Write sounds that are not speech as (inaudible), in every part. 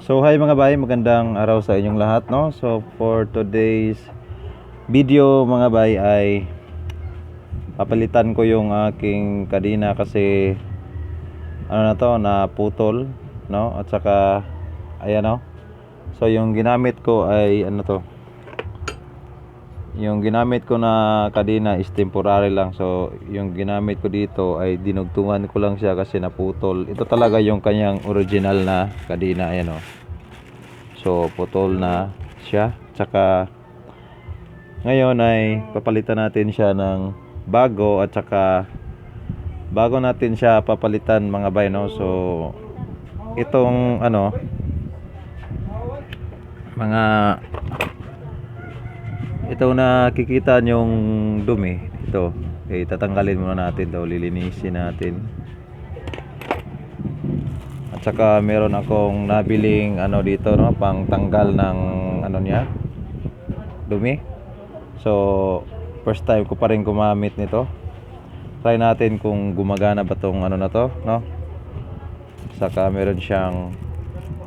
So hi mga bay, magandang araw sa inyong lahat no. So for today's video mga bay ay papalitan ko yung aking kadina kasi ano na to na putol no at saka ayan no. So yung ginamit ko ay ano to yung ginamit ko na kadina is temporary lang. So, yung ginamit ko dito ay dinugtungan ko lang siya kasi naputol. Ito talaga yung kanyang original na kadina. Ayan o. So, putol na siya. Tsaka, ngayon ay papalitan natin siya ng bago at saka bago natin siya papalitan mga bay no. So, itong ano mga ito nakikita yung dumi. Ito eh tatanggalin muna natin daw lilinisin natin. At saka meron akong nabiling ano dito no pang tanggal ng ano niya dumi. So first time ko pa rin gumamit nito. Try natin kung gumagana ba tong ano na to no? Saka meron siyang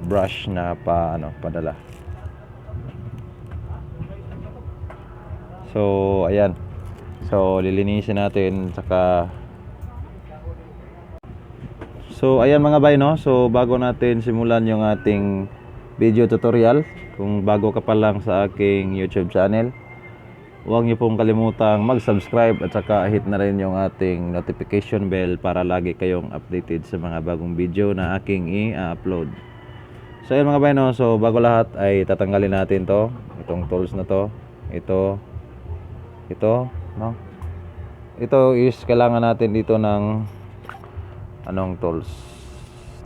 brush na pa ano padala So, ayan. So, lilinisin natin saka So, ayan mga bay no. So, bago natin simulan yung ating video tutorial, kung bago ka pa lang sa aking YouTube channel, huwag niyo pong kalimutang mag-subscribe at saka hit na rin yung ating notification bell para lagi kayong updated sa mga bagong video na aking i-upload. So, ayan mga bay no. So, bago lahat ay tatanggalin natin to, itong tools na to, ito, ito no? Ito is kailangan natin dito ng anong tools?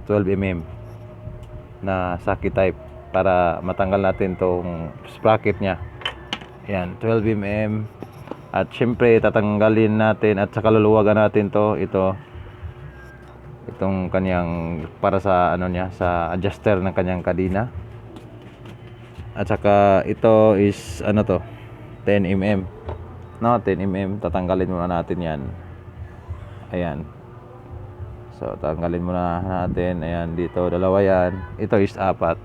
12mm na socket type para matanggal natin tong sprocket nya yan 12mm at syempre tatanggalin natin at saka luluwagan natin to ito. Itong kanyang para sa ano niya sa adjuster ng kanyang kadina at saka ito is ano to 10mm no 10mm tatanggalin muna natin yan. Ayan. So tanggalin muna natin. Ayan dito dalawa yan. Ito is apat.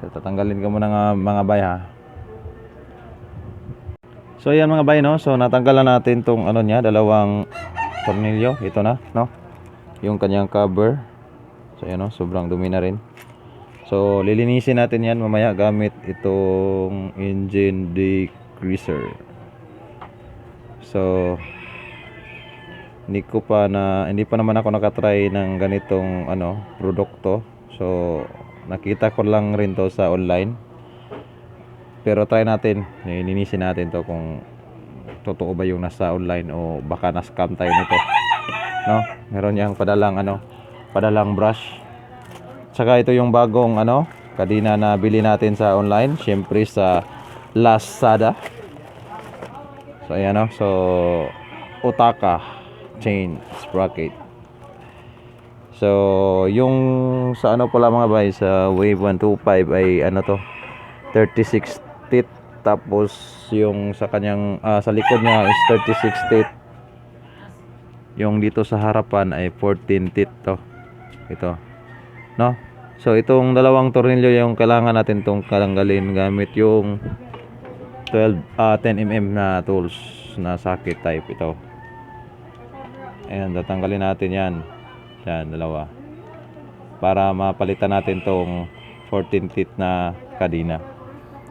So tatanggalin ko muna nga mga bay ha? So ayan mga bay no? So natanggalan natin tong ano niya dalawang tornilyo. Ito na no? Yung kanyang cover. So ayan no? Sobrang dumi na rin. So lilinisin natin yan mamaya gamit itong engine degreaser So hindi ko pa na hindi pa naman ako nakatry ng ganitong ano produkto. So nakita ko lang rin to sa online. Pero try natin, nilinisin natin to kung totoo ba yung nasa online o baka na-scam tayo nito. No? Meron yang padalang ano, padalang brush. Tsaka ito yung bagong ano, kadina na bili natin sa online, syempre sa Lazada. So ayan no. So Otaka chain sprocket. So yung sa ano pala mga bay sa Wave 125 ay ano to 36 teeth tapos yung sa kanyang ah, sa likod niya is 36 teeth. Yung dito sa harapan ay 14 teeth to. Ito. No? So itong dalawang tornilyo yung kailangan natin tong kalanggalin gamit yung 12 ah 10 mm na tools na socket type ito. Ayan, tatanggalin natin 'yan. Yan, dalawa. Para mapalitan natin tong 14 teeth na kadina.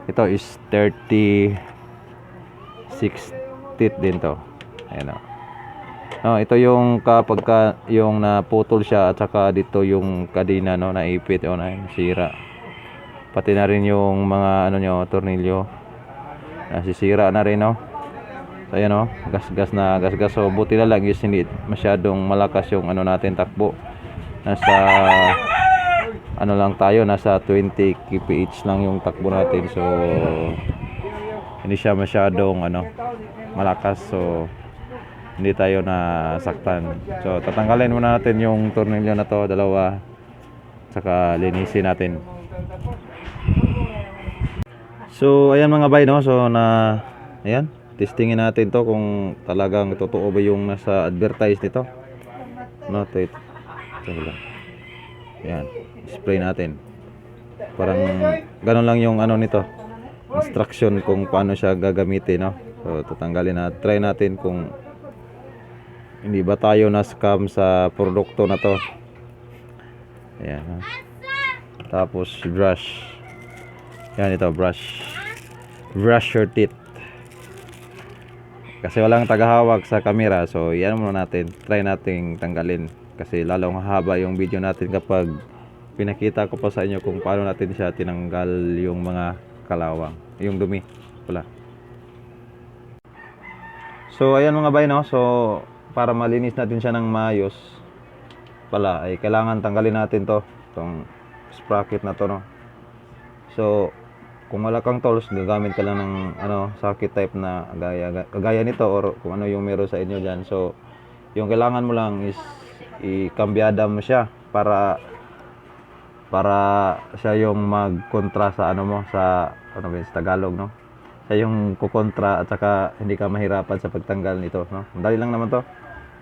Ito is 36 teeth din to. Ayan o. No, ito yung kapag ka, yung naputol siya at saka dito yung kadina no naipit o na sira. Pati na rin yung mga ano nyo, tornilyo nasisira na rin no? So ayan no? Gas-gas na gas-gas. So buti na lang is hindi masyadong malakas yung ano natin takbo. Nasa ano lang tayo nasa 20 kph lang yung takbo natin. So hindi siya masyadong ano malakas. So hindi tayo nasaktan. So tatanggalin muna natin yung tornilyo na to dalawa. Saka linisin natin So, ayan mga bay, no? So, na, ayan, testingin natin to kung talagang totoo ba yung nasa advertise nito. No, ito, ito. Ayan. spray natin. Parang ganun lang yung ano nito. Instruction kung paano siya gagamitin, no? So, tatanggalin na. Try natin kung hindi ba tayo na scam sa produkto na to. Ayan. Tapos brush. Yan ito, brush. Brush your teeth. Kasi walang tagahawak sa camera. So, yan muna natin. Try nating tanggalin. Kasi lalong hahaba yung video natin kapag pinakita ko pa sa inyo kung paano natin siya tinanggal yung mga kalawang. Yung dumi. Pula. So, ayan mga bay, no? So, para malinis natin siya ng maayos pala, ay kailangan tanggalin natin to. Itong sprocket na to, no? So, kung wala kang tools, gagamit ka lang ng ano, socket type na gaya, kagaya nito or kung ano yung meron sa inyo dyan. So, yung kailangan mo lang is ikambyada mo siya para para siya yung magkontra sa ano mo sa ano ba sa Tagalog no? Siya yung kukontra at saka hindi ka mahirapan sa pagtanggal nito no? Dali lang naman to.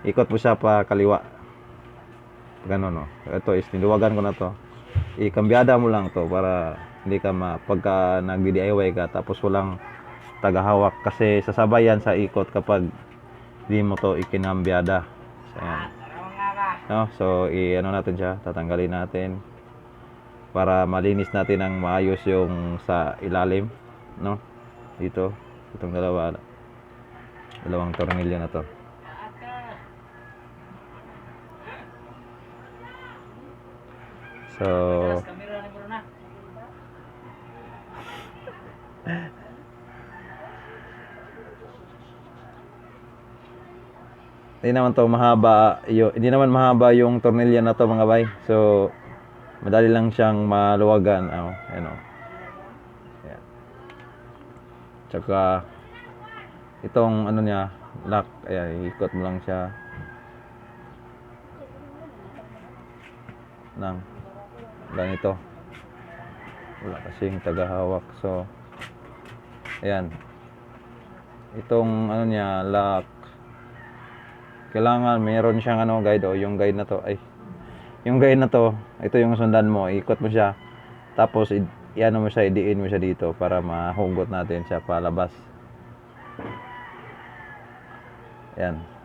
Ikot mo siya pa kaliwa. Ganun no? Ito is niluwagan ko na to ikambyada mo lang to para hindi ka ma pagka nagdi-DIY ka tapos walang tagahawak. Kasi sasabayan sa ikot kapag di mo to ikinambyada so, ayan. no? So i ano natin siya tatanggalin natin para malinis natin ang maayos yung sa ilalim no? Dito itong dalawa dalawang tornilyo na to so hindi naman to mahaba hindi naman mahaba yung tornilyo na to mga bay. So madali lang siyang maluwagan oh, ano Ayan. tsaka itong ano niya lock ayan ikot mo lang siya. Ng ganito wala kasing tagahawak so ayan. Itong ano niya lock. Kailangan meron siyang ano guide. O yung guide na to ay yung guide na to ito yung sundan mo ikot mo siya. Tapos iano mo siya idiin mo siya dito para mahugot natin siya palabas. Yan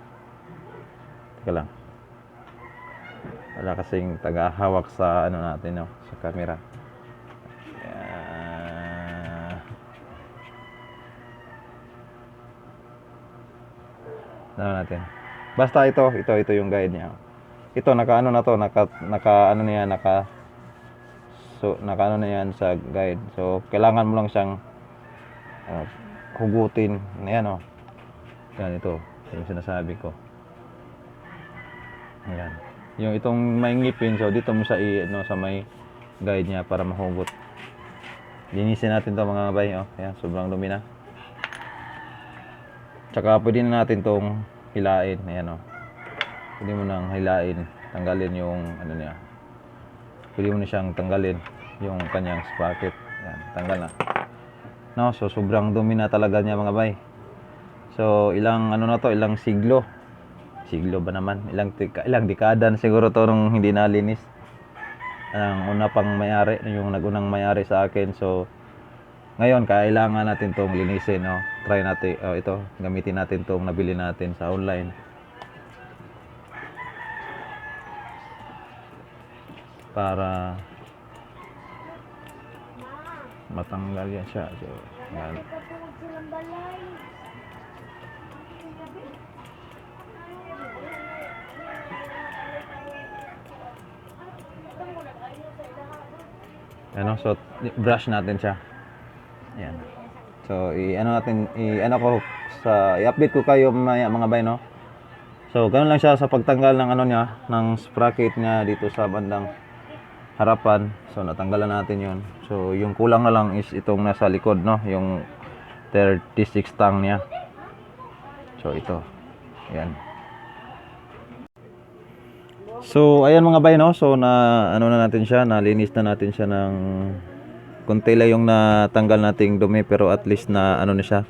teka lang wala kasing tagahawak sa ano natin no, sa camera. Yan. ano natin? Basta ito ito ito yung guide niya. Ito naka ano na to naka naka ano na naka so naka ano na yan sa guide. So kailangan mo lang siyang ano, hugutin. Na yan oh? Yan ito. Yung sinasabi ko. Yan yung itong may ngipin so dito mo sa i ano sa may guide niya para mahugot. Linisin natin to mga bay oh. Yan sobrang dumi na. Tsaka pwede na natin tong hilain. Ayan oh. Pwede mo nang hilain. Tanggalin yung ano niya. Pwede mo na siyang tanggalin yung kanyang sprocket. Yan tanggal na. No so sobrang dumi na talaga niya mga bay. So ilang ano na to ilang siglo siglo ba naman? Ilang tika, ilang dekada na siguro to nung hindi nalinis. Ang una pang mayari yung nagunang mayari sa akin. So ngayon kailangan natin tong linisin no? Try natin oh, ito gamitin natin tong nabili natin sa online. Para matanggal yan siya. So yan. Ano so brush natin siya. Yan so i ano natin i ano ko sa i-update ko kayo maya mga bay no? So ganun lang siya sa pagtanggal ng ano niya ng sprocket niya dito sa bandang harapan. So natanggalan natin yon so yung kulang na lang is itong nasa likod no? Yung 36 tang niya. So ito. Yan So, ayan mga bay, no? So, na, ano na natin siya, nalinis na natin siya ng konti lang yung natanggal nating dumi, pero at least na, ano na siya,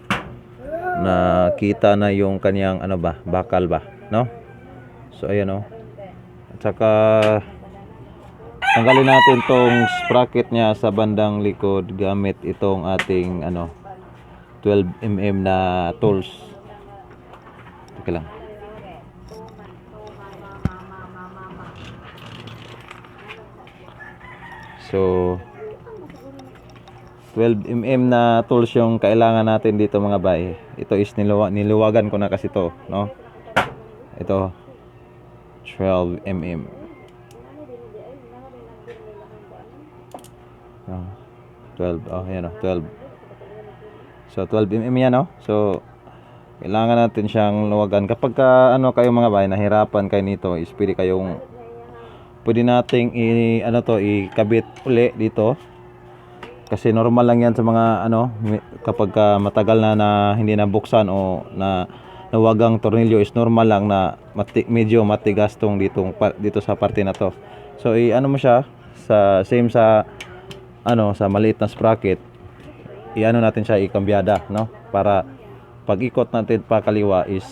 nakita na yung kanyang, ano ba, bakal ba, no? So, ayan, no? At saka, tanggalin natin tong sprocket niya sa bandang likod gamit itong ating ano 12mm na tools. Teka lang. So 12mm na tools yung kailangan natin dito mga bay. Ito is niluwa, niluwagan ko na kasi to, no? Ito 12mm. Oh, 12. Oh, yan oh, 12. So 12mm yan oh. So kailangan natin siyang luwagan. Kapag ka, ano kayo mga bay, nahirapan kayo nito, is pwede kayong pwede nating i ano to ikabit uli dito. Kasi normal lang yan sa mga ano kapag ka matagal na na hindi nabuksan o na nawagang tornilyo is normal lang na mati, medyo matigas tong ditong pa- dito sa parte na to. So i ano mo siya sa same sa ano sa maliit na sprocket i-ano natin siya ikambyada no? Para pag ikot natin pa kaliwa is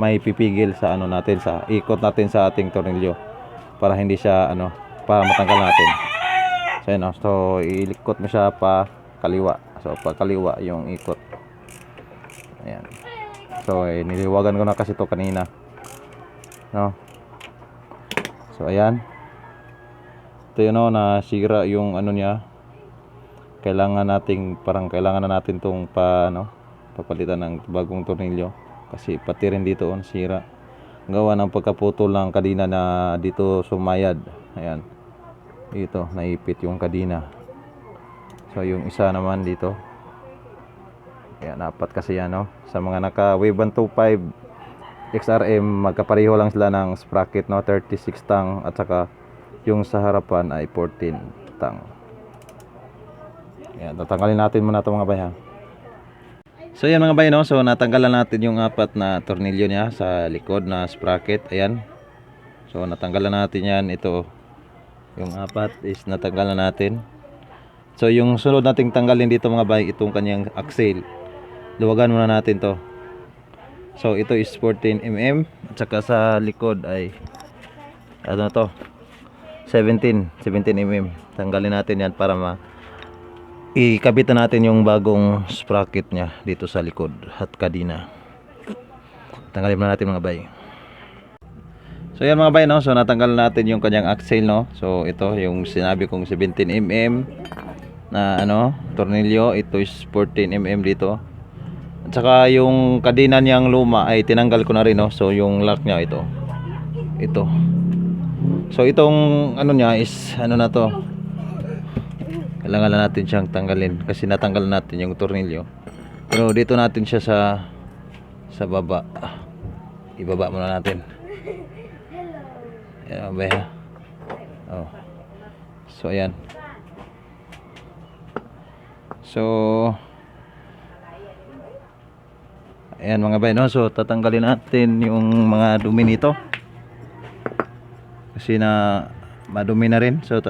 may pipigil sa ano natin sa ikot natin sa ating tornilyo para hindi siya ano para matanggal natin. So yun, oh. so ilikot mo siya pa kaliwa. So pa kaliwa yung ikot. Ayan. So eh, niliwagan ko na kasi to kanina. No? So ayan. Ito yun oh, nasira yung ano niya. Kailangan nating parang kailangan na natin tong pa ano papalitan ng bagong tornilyo. Kasi pati rin dito on sira gawa ng pagkaputol ng kadina na dito sumayad. Ayan. Dito naipit yung kadina so yung isa naman dito. Ayan apat kasi yan no? Sa mga naka wave 125 XRM magkapareho lang sila ng sprocket no? 36 tang at saka yung sa harapan ay 14 tang. Ayan tatanggalin natin muna ito mga bayan So yan mga bay no, so natanggalan natin yung apat na tornilyo niya sa likod na sprocket, ayan. So natanggalan natin yan, ito yung apat is natanggalan natin. So yung sunod nating tanggalin dito mga bay, itong kanyang axle. Luwagan muna natin to. So ito is 14mm at saka sa likod ay ano to 17 17mm. Tanggalin natin yan para ma ikabit na natin yung bagong sprocket niya dito sa likod at kadina tanggalin na natin mga bay. So yan mga bay no? So natanggal natin yung kanyang axle no? So ito yung sinabi kong 17mm na ano tornilyo. Ito is 14mm dito. At saka yung kadina niyang luma ay tinanggal ko na rin no? So yung lock niya ito. Ito. So itong ano niya is ano na to kailangan na natin siyang tanggalin kasi natanggal natin yung tornilyo. Pero dito natin siya sa sa baba. Ibaba muna natin. Yan ba ha? Oh. so ayan. So ayan mga bay no? So tatanggalin natin yung mga dumi nito. Kasi na madumi na rin. So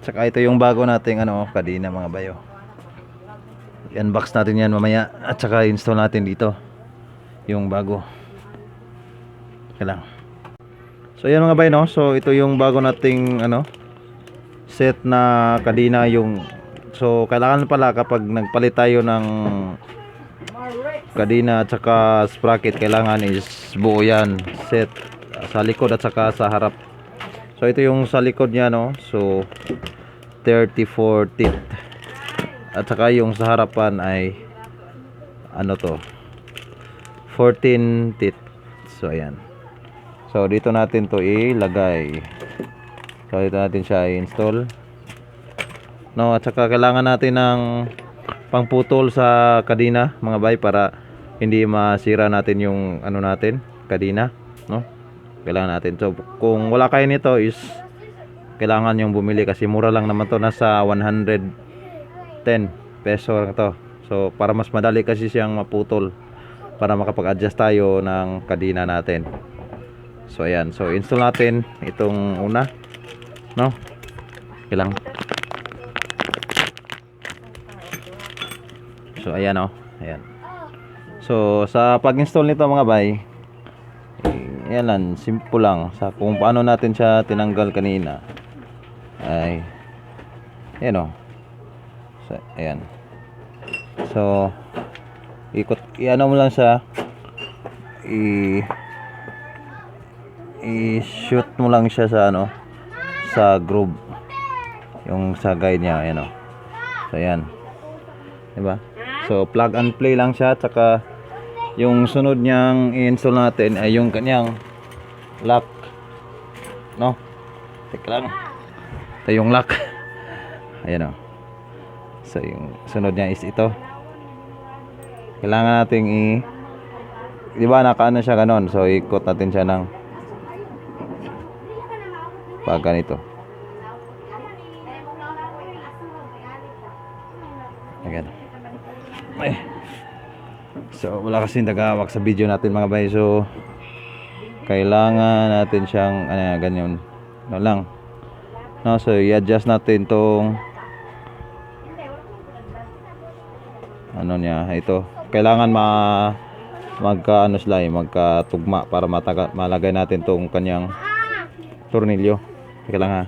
Tsaka ito yung bago nating ano, kadina mga bayo. I-unbox natin yan mamaya at saka install natin dito yung bago. Kailang. So yan mga bayo no. So ito yung bago nating ano set na kadina yung so kailangan pala kapag nagpalit tayo ng kadina at saka sprocket kailangan is buo yan set sa likod at saka sa harap So ito yung sa likod niya no. So 34 teeth. At saka yung sa harapan ay ano to? 14 teeth. So ayan. So dito natin to ilagay. So dito natin siya i-install. No, at saka kailangan natin ng pangputol sa kadina mga bay para hindi masira natin yung ano natin, kadina, no? Kailangan natin so kung wala kayo nito is kailangan yung bumili kasi mura lang naman to. Nasa 110 peso lang to. So para mas madali kasi siyang maputol para makapag-adjust tayo ng kadina natin. So ayan. So install natin itong una no? Kailang so ayan oh. Ayan. So sa pag-install nito mga bay yan lang, simple lang. Sa kung paano natin siya tinanggal kanina. Ay, yan o. So, ayan. So, ikot, i-ano mo lang siya. I, i-shoot mo lang siya sa ano, sa groove. Yung sa guide niya, ayan o. So, ayan. Diba? So, plug and play lang siya. Tsaka, yung sunod niyang i-install natin ay yung kanyang lock. No? Teka lang. Ito yung lock. (laughs) Ayan o. So, yung sunod niya is ito. Kailangan nating i... Di ba nakaano siya ganon? So, ikot natin siya ng pag ganito. So, wala kasi nagawak sa video natin mga bay. So, kailangan natin siyang, ano yan, ganyan. Ano lang. No, so, i-adjust natin tong ano niya, ito. Kailangan ma magka ano sila eh, magkatugma para mataga, malagay natin tong kanyang tornilyo. Teka lang ha.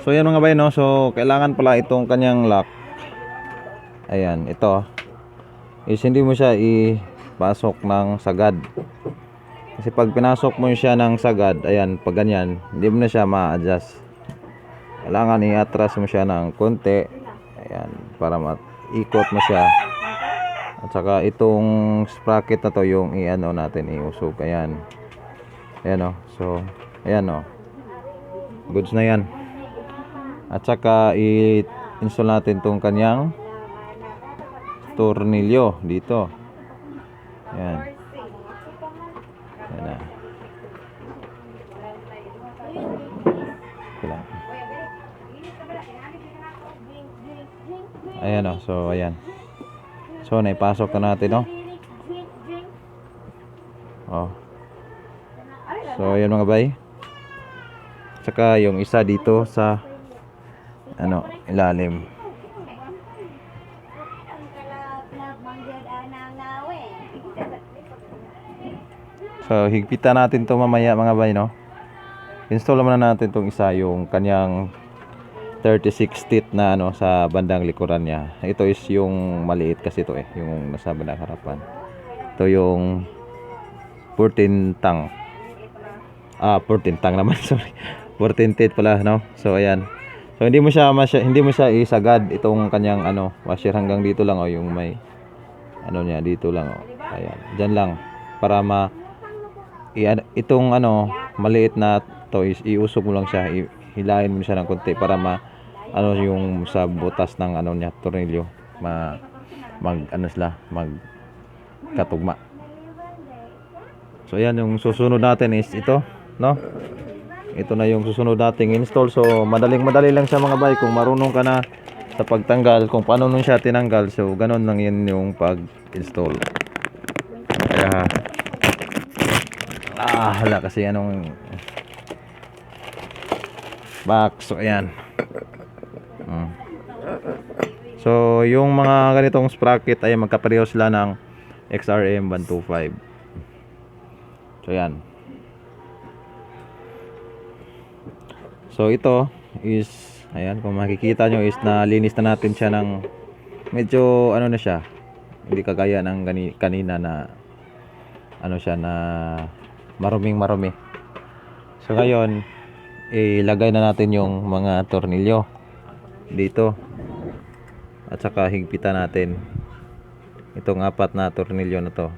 So yan mga bay no. So kailangan pala itong kanyang lock. Ayan, ito. Is hindi mo siya ipasok ng sagad. Kasi pag pinasok mo siya ng sagad, ayan, pag ganyan, hindi mo na siya ma-adjust. Kailangan i-atras mo siya ng konti. Ayan, para maikot mo siya. At saka itong sprocket na to yung i-ano natin, iusog. Ayan. Ayan o. So, ayan o. Goods na yan. At saka i-install natin tong kanyang tornilyo dito. Ayan. Ayan na. Ayan o. So, ayan. So, naipasok na natin, no? Oh. So, ayan mga bay. Tsaka yung isa dito sa ano, ilalim. So, higpitan natin to mamaya mga bay, no? Install naman na natin tong isa, yung kanyang 36 teeth na ano sa bandang likuran niya. Ito is yung maliit kasi ito eh, yung nasa bandang harapan. Ito yung 14 tang. Ah, 14 tang naman, (laughs) sorry. 14 teeth pala, no? So ayan. So hindi mo siya masya, hindi mo siya isagad itong kanyang ano, washer hanggang dito lang oh, yung may ano niya dito lang oh. Ayan. Diyan lang para ma itong ano maliit na to is iusog mo lang siya, hilahin mo siya ng konti para ma ano yung sa butas ng ano niya tornilyo ma mag ano sila mag katugma so yan yung susunod natin is ito no? Ito na yung susunod nating install. So madaling madali lang siya mga bay kung marunong ka na sa pagtanggal kung paano nun siya tinanggal. So ganun lang yan yung pag install kaya ah hala kasi anong box so ayan Mm. So, yung mga ganitong sprocket ay magkapareho sila ng XRM 125. So, yan. So, ito is, ayan, kung makikita nyo is nalinis na natin siya ng medyo, ano na siya, hindi kagaya ng kanina na, ano siya, na maruming marumi. So, ngayon, ilagay na natin yung mga tornilyo dito. At saka higpitan natin itong apat na tornilyo na to.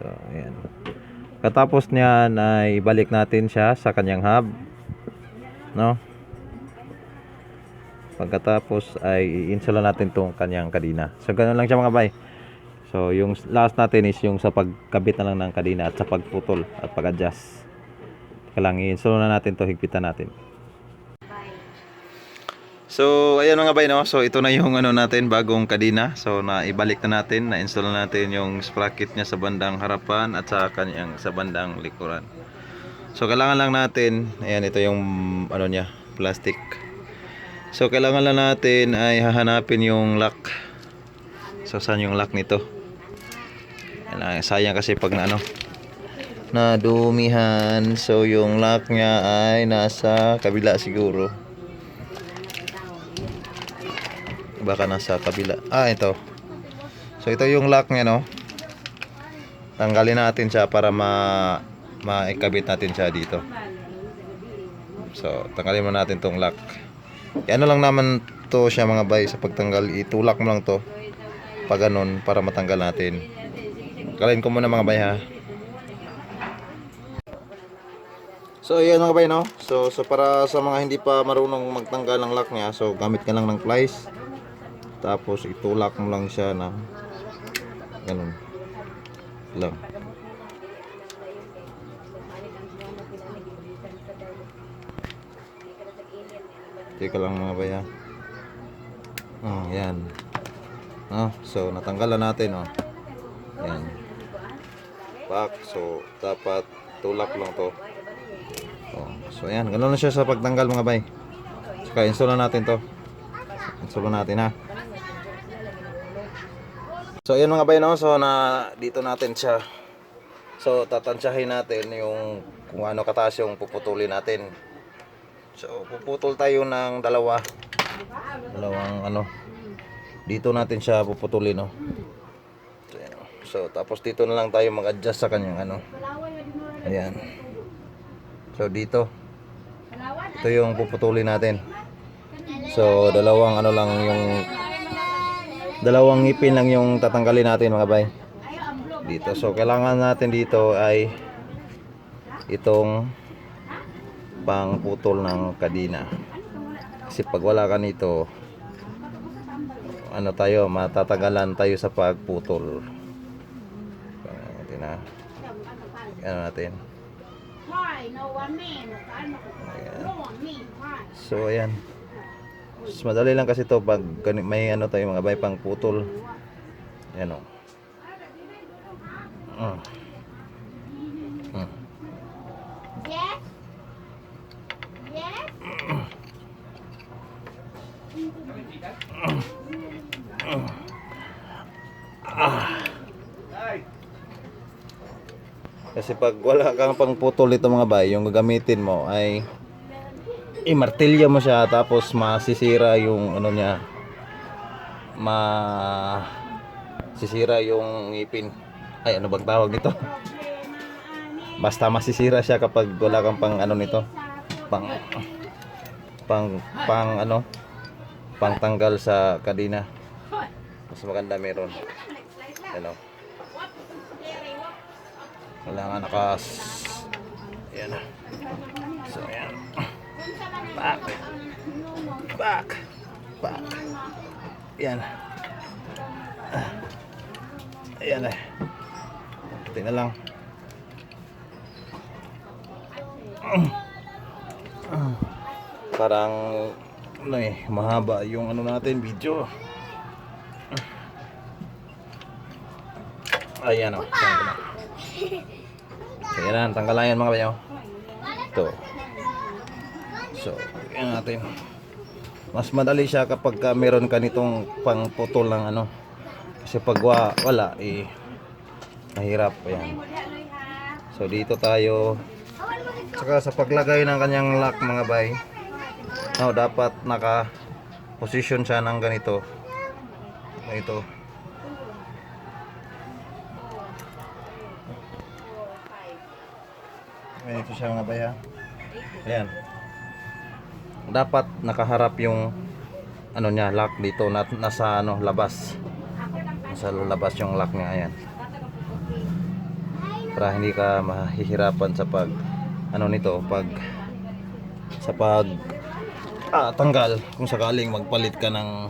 So ayan. Katapos niyan ay ibalik natin siya sa kanyang hub no? Pagkatapos ay i-install natin tong kanyang kadina so ganun lang siya mga bay so yung last natin is yung sa pagkabit na lang ng kadina at sa pagputol at pag-adjust Teka lang i-install na natin to higpitan natin So, ayan mga bay, no? So, ito na yung ano natin, bagong kadina. So, na ibalik na natin, na-install na natin yung sprocket niya sa bandang harapan at sa kanyang sa bandang likuran. So, kailangan lang natin, ayan, ito yung ano niya, plastic. So, kailangan lang natin ay hahanapin yung lock. So, saan yung lock nito? Kailangan- Sayang kasi pag na ano, nadumihan. So, yung lock niya ay nasa kabila siguro. Baka nasa kabila. Ah, ito. So, ito yung lock niya, no? Tanggalin natin siya para ma maikabit natin siya dito. So, tanggalin mo natin tong lock. E, ano lang naman to siya mga bay sa pagtanggal. Itulak mo lang to. Pag ganun, para matanggal natin. Kalin ko muna mga bay ha. So ayan mga bay no. So so para sa mga hindi pa marunong magtanggal ng lock niya, so gamit ka lang ng plies. Tapos itulak mo lang siya na ganun. Lang. Teka lang mga bay ha. Oh, yan. Oh, so natanggalan natin oh. Yan. Back. So dapat tulak lang to. Oh, so ayan, ganun na siya sa pagtanggal mga bay. Saka install na natin to. Install na natin ha. So ayan mga bay no, so na dito natin siya. So tatansyahin natin yung kung ano kataas yung puputulin natin. So puputol tayo ng dalawa. Dalawang ano. Dito natin siya puputulin no. So, tapos dito na lang tayo mag-adjust sa kanyang ano. Ayan. So dito. Ito yung puputulin natin. So dalawang ano lang yung dalawang ngipin lang yung tatanggalin natin mga bay. Dito. So kailangan natin dito ay itong pangputol ng kadina. Kasi pag wala ka nito ano tayo, matatagalan tayo sa pagputol. Na. Ano natin. Ayan. So ayan. Mas madali lang kasi to pag may ano tayo mga bay pang putol. Ayan o. Mm. Mm. Yes. Yes. (clears throat) Kasi pag wala kang pang putol dito mga bay, yung gagamitin mo ay imartilya mo siya tapos masisira yung ano niya ma sisira yung ngipin. Ay ano bang tawag nito? Basta masisira siya kapag wala kang pang ano nito. Pang pang pang ano? Pang tanggal sa kadina. Mas maganda meron. Ano? Kailangan nakas... Ayan na. So, ayan. Back. Back. Back. Ayan. Ah. Ayan eh. Kunti na lang. Parang ano eh, mahaba yung ano natin video. Ayan o. Na. (laughs) So, yan na. Tanggalan yan mga bayaw. Ito. So, yan natin. Mas madali siya kapag ka meron ka nitong pangputol ng ano. Kasi pag wa, wala, eh, mahirap. Ayan. So, dito tayo. Saka sa paglagay ng kanyang lock mga bay, no, dapat naka position siya ng ganito. Ganito. Ganito siya mga bay ha. Ayan. Dapat nakaharap yung ano niya, lock dito na, nasa ano, labas. Nasa labas yung lock niya, ayan. Para hindi ka mahihirapan sa pag ano nito, pag sa pag ah, tanggal kung sakaling magpalit ka ng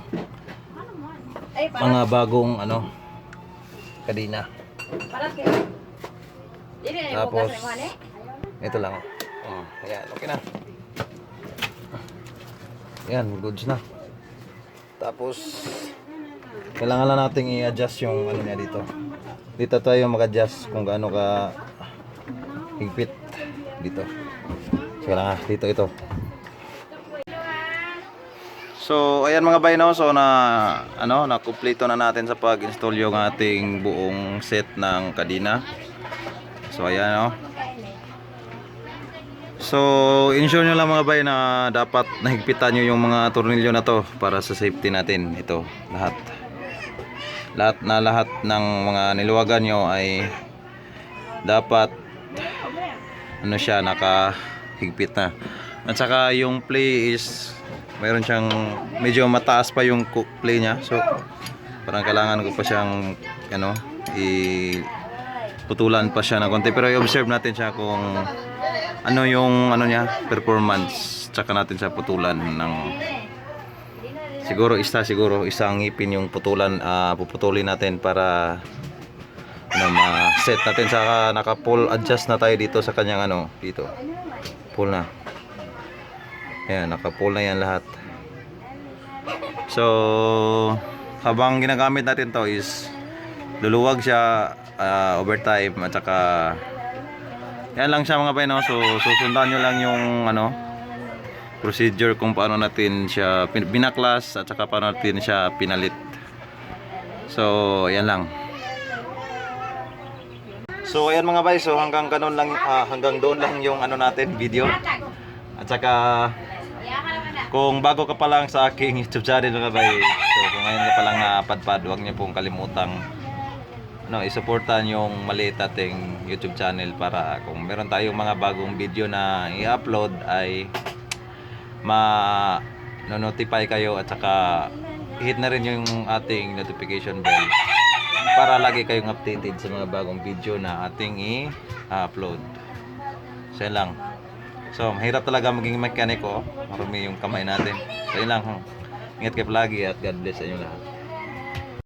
mga bagong ano kadina. Tapos ito lang. Oh, ayan, okay na. Ayan, goods na. Tapos kailangan lang nating i-adjust yung ano niya dito. Dito tayo mag-adjust kung gaano ka higpit dito. So, kailangan dito ito. So, ayan mga bay, no? So, na, ano, na kumpleto na natin sa pag-install yung ating buong set ng kadina. So, ayan, no? So, ensure nyo lang mga bay na dapat nahigpitan nyo yung mga tornilyo na to para sa safety natin. Ito, lahat. Lahat na lahat ng mga niluwagan nyo ay dapat ano siya, nakahigpit na. At saka yung play is mayroon siyang medyo mataas pa yung play niya. So, parang kailangan ko pa siyang ano, i putulan pa siya ng konti. Pero i-observe natin siya kung ano yung ano niya, performance. Tsaka natin siya putulan ng siguro isa siguro isang ngipin yung putulan ah, puputulin natin para ano ma-set natin. Saka naka full adjust na tayo dito sa kanyang ano dito. Full na. Ayan naka full na yan lahat. So habang ginagamit natin to is luluwag siya ah, overtime at saka yan lang siya mga bay no so susundan nyo lang yung ano procedure kung paano natin siya binaklas at saka paano natin siya pinalit. So yan lang. So ayan mga bay, so hanggang kanon lang ah, hanggang doon lang yung ano natin video. At saka kung bago ka pa lang sa aking YouTube channel mga bay, so kung ngayon ka pa lang napadpad, huwag niyo pong kalimutang no, isuportahan yung maliit nating YouTube channel para kung meron tayong mga bagong video na i-upload ay ma notify kayo at saka hit na rin yung ating notification bell para lagi kayong updated sa mga bagong video na ating i-upload. So yun lang. So, mahirap talaga maging mekaniko. Marumi yung kamay natin. So yun lang. Ingat kayo palagi at God bless sa inyo lahat.